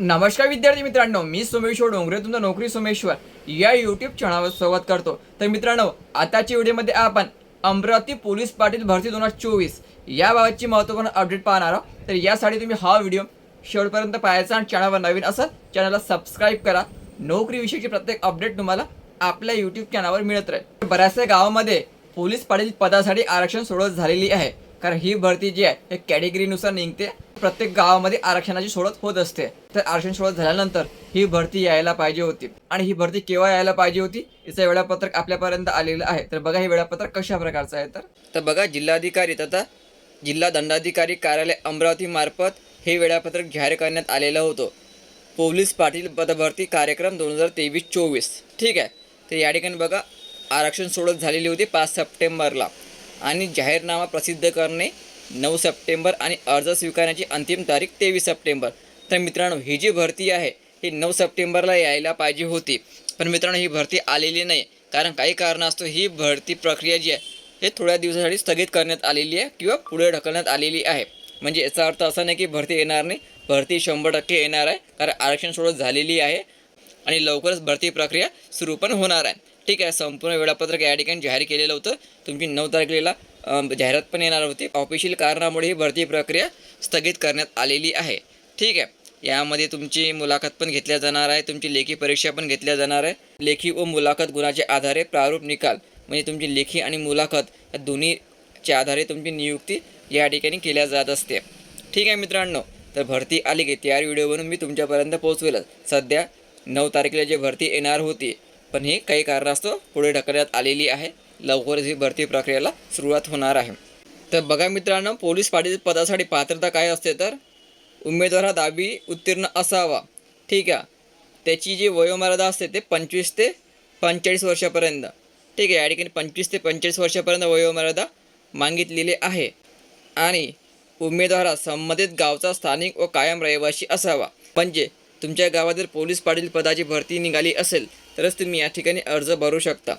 नमस्कार विद्यार्थी मित्रांनो मी सोमेश्वर डोंगरे तुमचा नोकरी सोमेश्वर या यूट्यूब चॅनलवर स्वागत करतो. तर मित्रांनो आताच्या व्हिडिओमध्ये आपण अमरावती पोलीस पाटील भरती दोन हजार चोवीस याबाबतची महत्त्वपूर्ण अपडेट पाहणार आहोत. तर यासाठी तुम्ही हा व्हिडिओ शेवटपर्यंत पाहायचा आणि चॅनलवर नवीन असं चॅनलला सबस्क्राईब करा. नोकरीविषयीची प्रत्येक अपडेट तुम्हाला आपल्या यूट्यूब चॅनलवर मिळत राहील. बऱ्याचशा गावामध्ये पोलीस पाटील पदासाठी आरक्षण सोडत झालेली आहे. कारण ही भरती जी आहे हे कॅटेगरीनुसार निघते. प्रत्येक गावामध्ये आरक्षणाची सोडत होत असते. तर आरक्षण सोडत झाल्यानंतर ही भरती यायला पाहिजे होती. आणि ही भरती केव्हा यायला पाहिजे होती याचं वेळापत्रक आपल्यापर्यंत आलेलं आहे. तर बघा हे वेळापत्रक कशा प्रकारचं आहे तर. तर बघा जिल्हाधिकारी तथा जिल्हा दंडाधिकारी कार्यालय अमरावती मार्फत हे वेळापत्रक जाहीर करण्यात आलेलं होतं. पोलीस पाटील पदभरती कार्यक्रम दोन हजार तेवीस चोवीस. ठीक आहे? तर या ठिकाणी बघा आरक्षण सोडत झालेली होती पाच सप्टेंबरला. आणि जाहीरनामा प्रसिद्ध करणे नऊ सप्टेंबर आणि अर्ज स्वीकारण्याची अंतिम तारीख तेवीस सप्टेंबर. तर मित्रांनो ही जी भरती आहे ही नऊ सप्टेंबरला यायला पाहिजे होती. पण मित्रांनो ही भरती आलेली नाही. कारण काही कारणास्तव ही भरती प्रक्रिया जी आहे हे थोड्या दिवसासाठी स्थगित करण्यात आलेली आहे किंवा पुढे ढकलण्यात आलेली आहे. म्हणजे याचा अर्थ असा नाही की भरती येणार नाही. भरती शंभर टक्के येणार आहे. कारण आरक्षण सोडत झालेली आहे आणि लवकरच भरती प्रक्रिया सुरू पण होणार आहे. ठीक आहे संपूर्ण वेळापत्रक या ठिकाणी जाहीर केलेलं होतं. तुमची नऊ तारखेला जाहिरात पण येणार होती. ऑफिशियल कारणामुळे ही भरती प्रक्रिया स्थगित करण्यात आलेली आहे. ठीक आहे यामध्ये तुमची मुलाखत पण घेतल्या जाणार आहे. तुमची लेखी परीक्षा पण घेतल्या जाणार आहे. लेखी व मुलाखत गुणाच्या आधारे प्रारूप निकाल म्हणजे तुमची लेखी आणि मुलाखत या दोन्हीच्या आधारे तुमची नियुक्ती या ठिकाणी केल्या जात असते. ठीक आहे मित्रांनो तर भरती आली की तयार व्हिडिओ मी तुमच्यापर्यंत पोहोचवेलच. सध्या नऊ तारखेला जी भरती येणार होती पण हे काही कारणास्तव पुढे ढकलण्यात आलेली आहे. लवकरच ही भरती प्रक्रियेला सुरुवात होणार आहे. तर बघा मित्रांनो पोलीस पाटील पदासाठी पात्रता काय असते तर? उमेदवार हा दहावी उत्तीर्ण असावा. ठीक आहे. त्याची जी वयोमर्यादा असते ते पंचवीस ते पंचेचाळीस वर्षापर्यंत. ठीक आहे. या ठिकाणी पंचवीस ते पंचेचाळीस वर्षापर्यंत वयोमर्यादा मागितलेली आहे. आणि उमेदवारा संबंधित गावचा स्थानिक व कायम रहिवासी असावा. म्हणजे तुमच्या गावात जर पोलीस पाटील पदाची भरती निघाली असेल तरच तुम्ही या ठिकाणी अर्ज भरू शकता.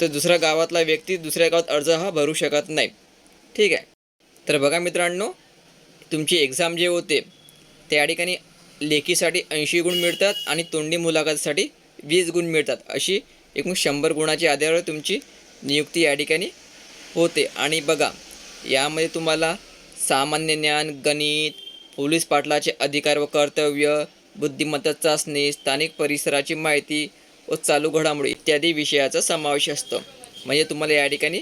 तर दुसऱ्या गावातला व्यक्ती दुसऱ्या गावात अर्ज हा भरू शकत नाही. ठीक आहे? तर बघा मित्रांनो तुमची एक्झाम जे होते त्या ठिकाणी लेखीसाठी ऐंशी गुण मिळतात आणि तोंडी मुलाखतीसाठी वीस गुण मिळतात. अशी एकूण शंभर गुणाच्या आधारावर तुमची नियुक्ती या ठिकाणी होते. आणि बघा यामध्ये तुम्हाला सामान्य ज्ञान गणित पोलीस पाटलाचे अधिकार व कर्तव्य बुद्धिमत्ता चाचणी स्थानिक परिसराची माहिती व चालू घडामोडी इत्यादी विषयाचा समावेश असतो. म्हणजे तुम्हाला या ठिकाणी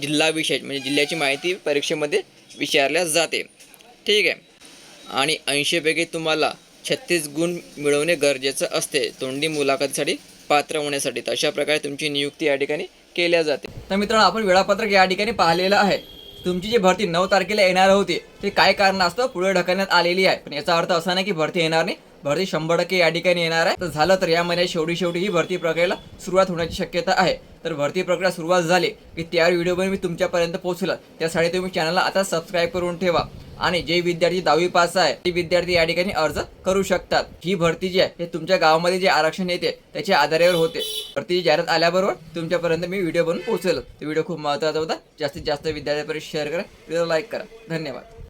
जिल्हा विषय म्हणजे जिल्ह्याची माहिती परीक्षेमध्ये विचारल्या जाते. ठीक आहे. आणि ऐंशीपैकी तुम्हाला छत्तीस गुण मिळवणे गरजेचं असते. तोंडी मुलाखतीसाठी पात्र होण्यासाठी. तर अशा प्रकारे तुमची नियुक्ती या ठिकाणी केल्या जाते. तर मित्रांनो आपण वेळापत्रक या ठिकाणी पाहिलेलं आहे. तुमची जी भरती नऊ तारखेला येणार होती ते काय कारण असतं पुढे ढकलण्यात आलेली आहे. पण याचा अर्थ असा नाही की भरती येणार नाही. भरती शंभर टक्के या ठिकाणी येणार आहे. तर झालं तर या महिन्यात शेवटी शेवटी ही भरती प्रक्रियेला सुरुवात होण्याची शक्यता आहे. तर भरती प्रक्रिया सुरुवात झाली की त्या व्हिडिओवर मी तुमच्यापर्यंत पोहोचला त्यासाठी तुम्ही चॅनलला आता सबस्क्राईब करून ठेवा. आणि जे विद्यार्थी दहावी पास आहे ते विद्यार्थी या ठिकाणी अर्ज करू शकतात. ही भरती जी आहे हे तुमच्या गावामध्ये जे आरक्षण येते त्याच्या आधारावर होते. भरतीची जाहिरात आल्याबरोबर तुमच्यापर्यंत मी व्हिडिओ बनवून पोहोचलो तो व्हिडिओ खूप महत्त्वाचा होता. जास्तीत जास्त विद्यार्थ्यापर्यंत शेअर करा. व्हिडिओ लाईक करा. धन्यवाद.